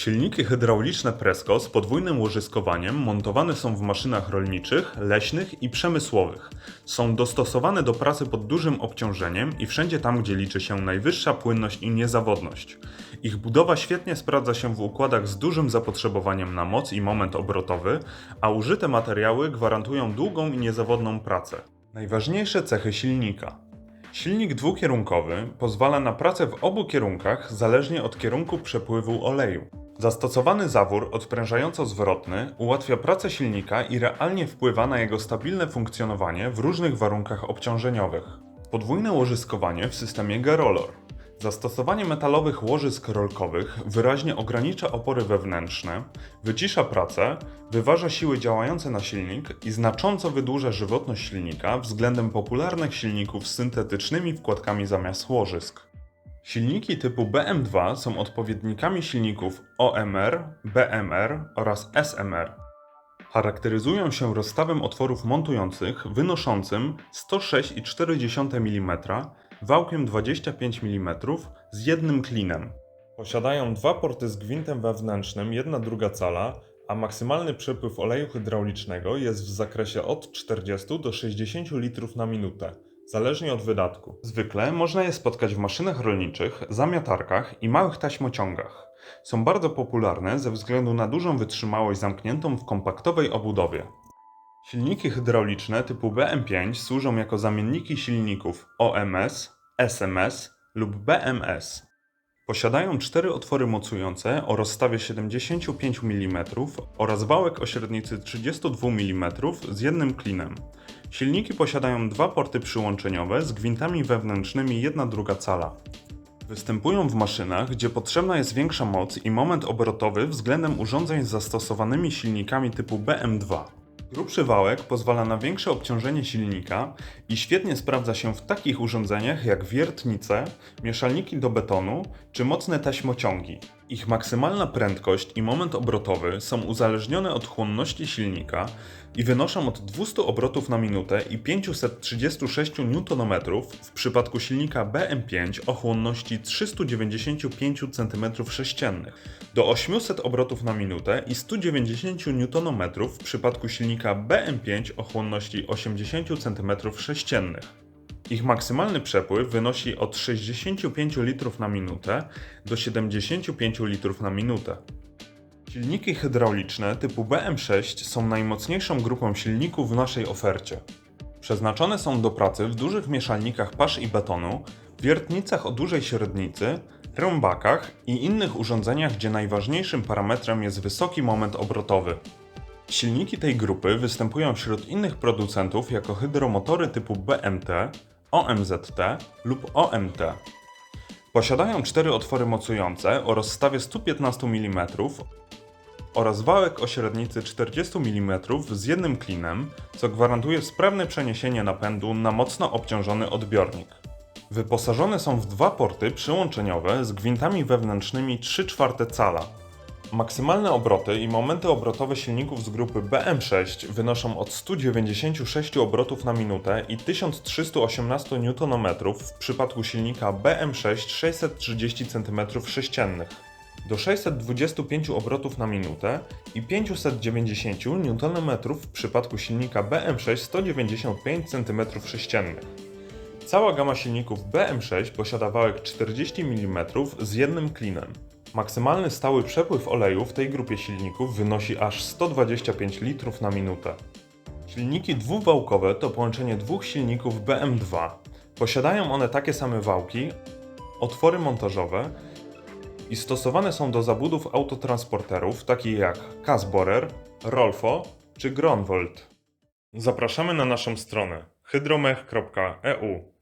Silniki hydrauliczne Presco z podwójnym łożyskowaniem montowane są w maszynach rolniczych, leśnych i przemysłowych. Są dostosowane do pracy pod dużym obciążeniem i wszędzie tam, gdzie liczy się najwyższa płynność i niezawodność. Ich budowa świetnie sprawdza się w układach z dużym zapotrzebowaniem na moc i moment obrotowy, a użyte materiały gwarantują długą i niezawodną pracę. Najważniejsze cechy silnika. Silnik dwukierunkowy pozwala na pracę w obu kierunkach zależnie od kierunku przepływu oleju. Zastosowany zawór odprężająco-zwrotny ułatwia pracę silnika i realnie wpływa na jego stabilne funkcjonowanie w różnych warunkach obciążeniowych. Podwójne łożyskowanie w systemie Gerolor. Zastosowanie metalowych łożysk rolkowych wyraźnie ogranicza opory wewnętrzne, wycisza pracę, wyważa siły działające na silnik i znacząco wydłuża żywotność silnika względem popularnych silników z syntetycznymi wkładkami zamiast łożysk. Silniki typu BM2 są odpowiednikami silników OMR, BMR oraz SMR. Charakteryzują się rozstawem otworów montujących wynoszącym 106,4 mm, wałkiem 25 mm z jednym klinem. Posiadają dwa porty z gwintem wewnętrznym, jedna druga cala, a maksymalny przepływ oleju hydraulicznego jest w zakresie od 40 do 60 litrów na minutę, zależnie od wydatku. Zwykle można je spotkać w maszynach rolniczych, zamiatarkach i małych taśmociągach. Są bardzo popularne ze względu na dużą wytrzymałość zamkniętą w kompaktowej obudowie. Silniki hydrauliczne typu BM5 służą jako zamienniki silników OMS, SMS lub BMS. Posiadają cztery otwory mocujące o rozstawie 75 mm oraz wałek o średnicy 32 mm z jednym klinem. Silniki posiadają dwa porty przyłączeniowe z gwintami wewnętrznymi jedna druga cala. Występują w maszynach, gdzie potrzebna jest większa moc i moment obrotowy względem urządzeń z zastosowanymi silnikami typu BM2. Grubszy wałek pozwala na większe obciążenie silnika i świetnie sprawdza się w takich urządzeniach jak wiertnice, mieszalniki do betonu czy mocne taśmociągi. Ich maksymalna prędkość i moment obrotowy są uzależnione od chłonności silnika i wynoszą od 200 obrotów na minutę i 536 Nm w przypadku silnika BM5 o chłonności 395 cm3 do 800 obrotów na minutę i 190 Nm w przypadku silnika BM5 o chłonności 80 cm3. Ich maksymalny przepływ wynosi od 65 litrów na minutę do 75 litrów na minutę. Silniki hydrauliczne typu BM6 są najmocniejszą grupą silników w naszej ofercie. Przeznaczone są do pracy w dużych mieszalnikach pasz i betonu, wiertnicach o dużej średnicy, rąbakach i innych urządzeniach, gdzie najważniejszym parametrem jest wysoki moment obrotowy. Silniki tej grupy występują wśród innych producentów jako hydromotory typu BMT, OMZT lub OMT. Posiadają cztery otwory mocujące o rozstawie 115 mm oraz wałek o średnicy 40 mm z jednym klinem, co gwarantuje sprawne przeniesienie napędu na mocno obciążony odbiornik. Wyposażone są w dwa porty przyłączeniowe z gwintami wewnętrznymi 3 czwarte cala. Maksymalne obroty i momenty obrotowe silników z grupy BM6 wynoszą od 196 obrotów na minutę i 1318 Nm w przypadku silnika BM6 630 cm3 do 625 obrotów na minutę i 590 Nm w przypadku silnika BM6 195 cm3. Cała gama silników BM6 posiada wałek 40 mm z jednym klinem. Maksymalny stały przepływ oleju w tej grupie silników wynosi aż 125 litrów na minutę. Silniki dwuwałkowe to połączenie dwóch silników BM2. Posiadają one takie same wałki, otwory montażowe i stosowane są do zabudów autotransporterów takich jak Casborer, Rolfo czy Gronvolt. Zapraszamy na naszą stronę hydromech.eu